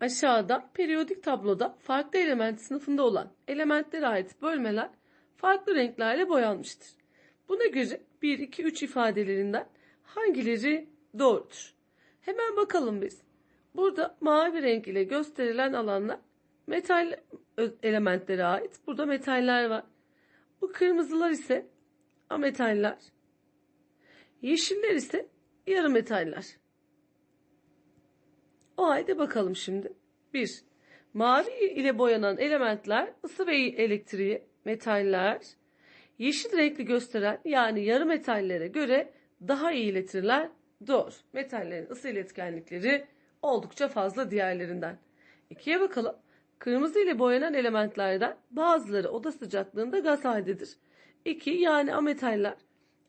Aşağıda periyodik tabloda farklı element sınıfında olan elementlere ait bölmeler farklı renklerle boyanmıştır. Buna göre 1, 2, 3 ifadelerinden hangileri doğrudur? Hemen bakalım biz. Burada mavi renk ile gösterilen alanlar metal elementlere ait. Burada metaller var. Bu kırmızılar ise ametaller. Yeşiller ise yarı metaller. O halde bakalım şimdi. 1. Mavi ile boyanan elementler ısı ve elektriği, metaller, yeşil renkli gösteren yani yarı metallere göre daha iyi iletirler. Doğru. Metallerin ısı iletkenlikleri oldukça fazla diğerlerinden. İkiye bakalım. Kırmızı ile boyanan elementlerden bazıları oda sıcaklığında gaz haldedir. 2 yani ametaller.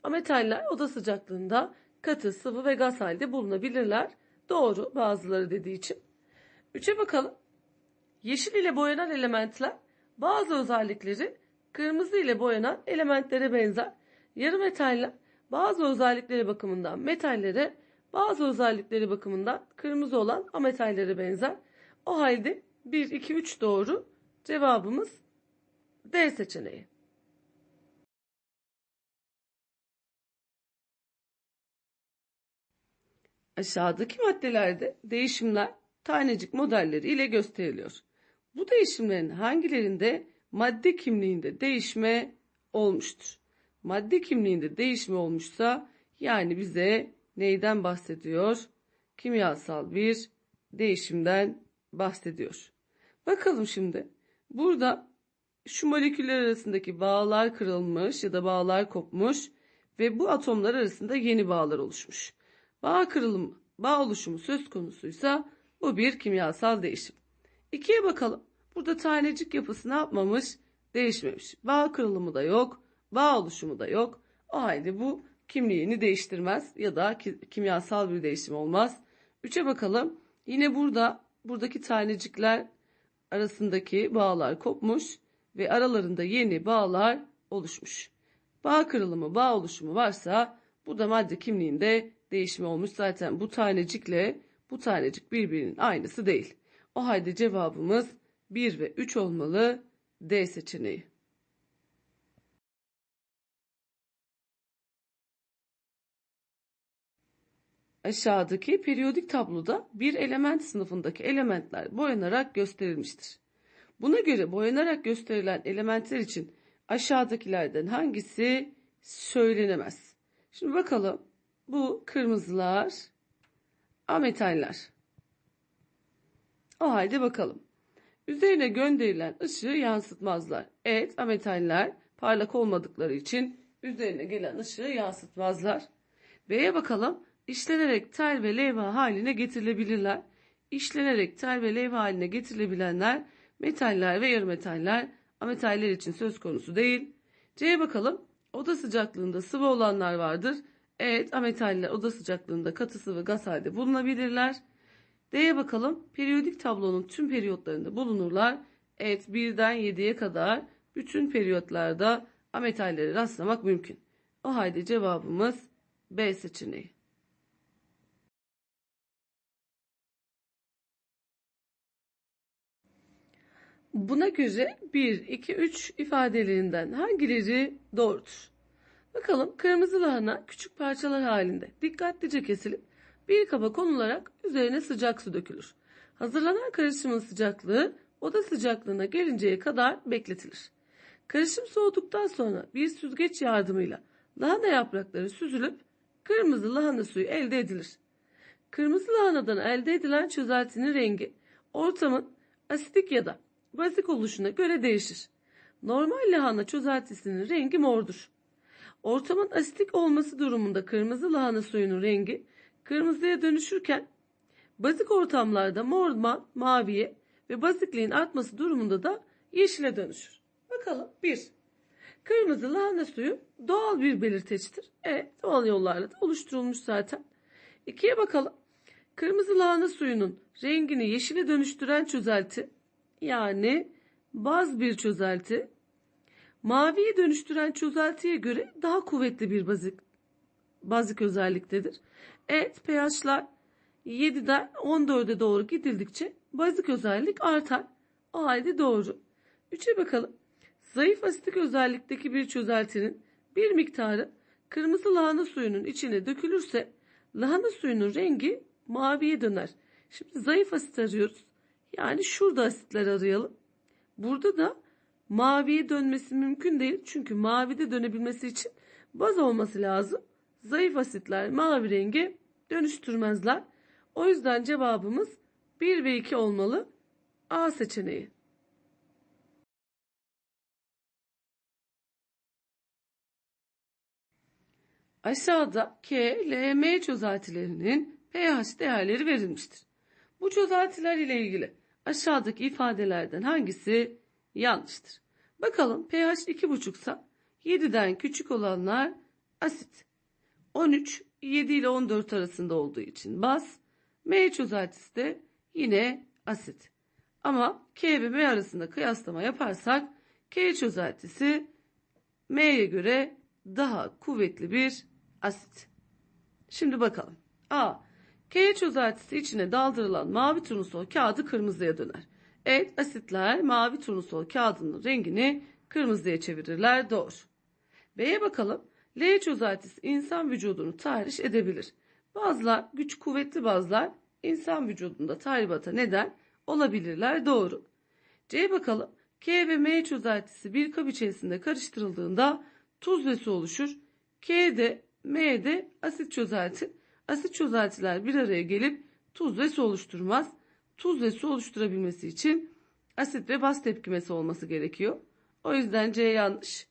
Ametaller oda sıcaklığında katı, sıvı ve gaz halde bulunabilirler. Doğru bazıları dediği için. Üçe bakalım. Yeşil ile boyanan elementler bazı özellikleri kırmızı ile boyanan elementlere benzer. Yarı metaller bazı özellikleri bakımından metallere, bazı özellikleri bakımından kırmızı olan ametallere benzer. O halde 1, 2, 3 doğru. Cevabımız D seçeneği. Aşağıdaki maddelerde değişimler tanecik modelleri ile gösteriliyor. Bu değişimlerin hangilerinde madde kimliğinde değişme olmuştur? Madde kimliğinde değişme olmuşsa yani bize neyden bahsediyor? Kimyasal bir değişimden bahsediyor. Bakalım şimdi. Burada şu moleküller arasındaki bağlar kırılmış ya da bağlar kopmuş ve bu atomlar arasında yeni bağlar oluşmuş. Bağ kırılımı, bağ oluşumu söz konusuysa bu bir kimyasal değişim. İkiye bakalım. Burada tanecik yapısı ne yapmamış? Değişmemiş. Bağ kırılımı da yok, bağ oluşumu da yok. O halde bu kimliğini değiştirmez ya da ki- kimyasal bir değişim olmaz. Üçe bakalım. Yine burada buradaki tanecikler arasındaki bağlar kopmuş ve aralarında yeni bağlar oluşmuş. Bağ kırılımı, bağ oluşumu varsa burada madde kimliğinde değişimi olmuş. Zaten bu tanecikle bu tanecik birbirinin aynısı değil. O halde cevabımız 1 ve 3 olmalı D seçeneği. Aşağıdaki periyodik tabloda bir element sınıfındaki elementler boyanarak gösterilmiştir. Buna göre boyanarak gösterilen elementler için aşağıdakilerden hangisi söylenemez? Şimdi bakalım. Bu kırmızılar, ametaller. O halde bakalım. Üzerine gönderilen ışığı yansıtmazlar. Evet, ametaller parlak olmadıkları için üzerine gelen ışığı yansıtmazlar. B'ye bakalım. İşlenerek tel ve levha haline getirilebilirler. İşlenerek tel ve levha haline getirilebilenler metaller ve yarı metaller ametaller için söz konusu değil. C'ye bakalım. Oda sıcaklığında sıvı olanlar vardır. Evet ametaller oda sıcaklığında katı sıvı gaz halde bulunabilirler. D'ye bakalım. Periyodik tablonun tüm periyotlarında bulunurlar. Evet 1'den 7'ye kadar bütün periyotlarda ametalleri rastlamak mümkün. O halde cevabımız B seçeneği. Buna göre 1, 2, 3 ifadelerinden hangileri doğrudur? Bakalım kırmızı lahana küçük parçalar halinde dikkatlice kesilip bir kaba konularak üzerine sıcak su dökülür. Hazırlanan karışımın sıcaklığı oda sıcaklığına gelinceye kadar bekletilir. Karışım soğuduktan sonra bir süzgeç yardımıyla lahana yaprakları süzülüp kırmızı lahana suyu elde edilir. Kırmızı lahanadan elde edilen çözeltinin rengi ortamın asidik ya da bazik oluşuna göre değişir. Normal lahana çözeltisinin rengi mordur. Ortamın asitik olması durumunda kırmızı lahana suyunun rengi kırmızıya dönüşürken bazik ortamlarda morman maviye ve bazikliğin artması durumunda da yeşile dönüşür. Bakalım 1. Kırmızı lahana suyu doğal bir belirteçtir. Evet doğal yollarla da oluşturulmuş zaten. İkiye bakalım. Kırmızı lahana suyunun rengini yeşile dönüştüren çözelti yani baz bir çözelti maviye dönüştüren çözeltiye göre daha kuvvetli bir bazik bazik özelliktedir. Evet pH'lar 7'den 14'e doğru gidildikçe bazik özellik artar. O halde doğru. 3'e bakalım. Zayıf asitik özellikteki bir çözeltinin bir miktarı kırmızı lahana suyunun içine dökülürse lahana suyunun rengi maviye döner. Şimdi zayıf asit arıyoruz. Yani şurada asitler arayalım. Burada da maviye dönmesi mümkün değil. Çünkü mavide dönebilmesi için baz olması lazım. Zayıf asitler mavi rengi dönüştürmezler. O yüzden cevabımız 1 ve 2 olmalı. A seçeneği. Aşağıda K, L, M çözeltilerinin pH değerleri verilmiştir. Bu çözeltiler ile ilgili aşağıdaki ifadelerden hangisi yanlıştır? Bakalım pH 2,5 ise 7'den küçük olanlar asit. 13 7 ile 14 arasında olduğu için baz. M çözeltisi de yine asit. Ama K ve M arasında kıyaslama yaparsak K çözeltisi M'ye göre daha kuvvetli bir asit. Şimdi bakalım. A. K çözeltisi içine daldırılan mavi turnusol kağıdı kırmızıya döner. Evet asitler mavi turnusol kağıdının rengini kırmızıya çevirirler. Doğru. B'ye bakalım. L çözeltisi insan vücudunu tahriş edebilir. Bazılar güç kuvvetli bazılar insan vücudunda tahribata neden olabilirler. Doğru. C'ye bakalım. K ve M çözeltisi bir kap içerisinde karıştırıldığında tuz ve su oluşur. K'de M'de asit çözelti. Asit çözeltiler bir araya gelip tuz ve su oluşturmaz. Tuz ve su oluşturabilmesi için asit ve baz tepkimesi olması gerekiyor. O yüzden C yanlış.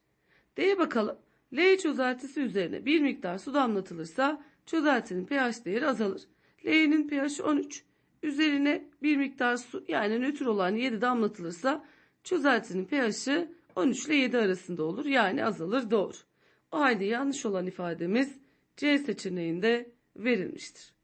D'ye bakalım. L çözeltisi üzerine bir miktar su damlatılırsa çözeltinin pH değeri azalır. L'nin pH 13. Üzerine bir miktar su yani nötr olan 7 damlatılırsa çözeltinin pH'i 13 ile 7 arasında olur. Yani azalır doğru. O halde yanlış olan ifademiz C seçeneğinde verilmiştir.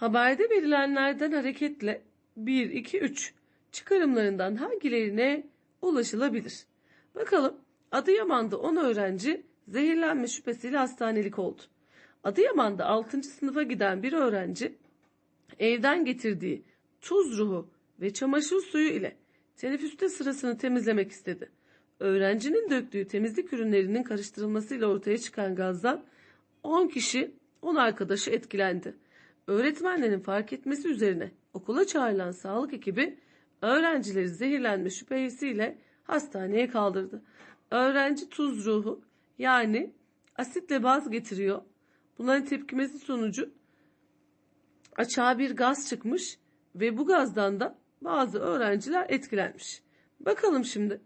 Haberde verilenlerden hareketle 1, 2, 3 çıkarımlarından hangilerine ulaşılabilir? Bakalım Adıyaman'da 10 öğrenci zehirlenme şüphesiyle hastanelik oldu. Adıyaman'da 6. sınıfa giden bir öğrenci evden getirdiği tuz ruhu ve çamaşır suyu ile teneffüste sırasını temizlemek istedi. Öğrencinin döktüğü temizlik ürünlerinin karıştırılmasıyla ortaya çıkan gazdan 10 kişi 10 arkadaşı etkilendi. Öğretmenlerin fark etmesi üzerine okula çağrılan sağlık ekibi öğrencileri zehirlenme şüphesiyle hastaneye kaldırdı. Öğrenci tuz ruhu yani asitle baz getiriyor. Bunların tepkimesi sonucu açığa bir gaz çıkmış ve bu gazdan da bazı öğrenciler etkilenmiş. Bakalım şimdi.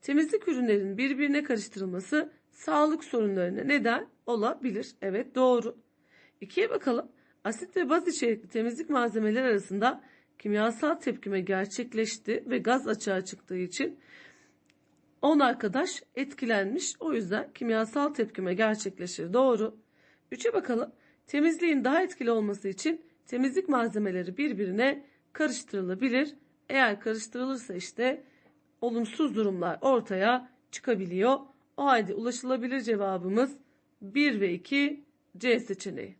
Temizlik ürünlerinin birbirine karıştırılması sağlık sorunlarına neden olabilir. Evet doğru. İkiye bakalım. Asit ve baz içerikli temizlik malzemeleri arasında kimyasal tepkime gerçekleşti ve gaz açığa çıktığı için 10 arkadaş etkilenmiş. O yüzden kimyasal tepkime gerçekleşir. Doğru. 3'e bakalım. Temizliğin daha etkili olması için temizlik malzemeleri birbirine karıştırılabilir. Eğer karıştırılırsa işte olumsuz durumlar ortaya çıkabiliyor. O halde ulaşılabilir cevabımız 1 ve 2 C seçeneği.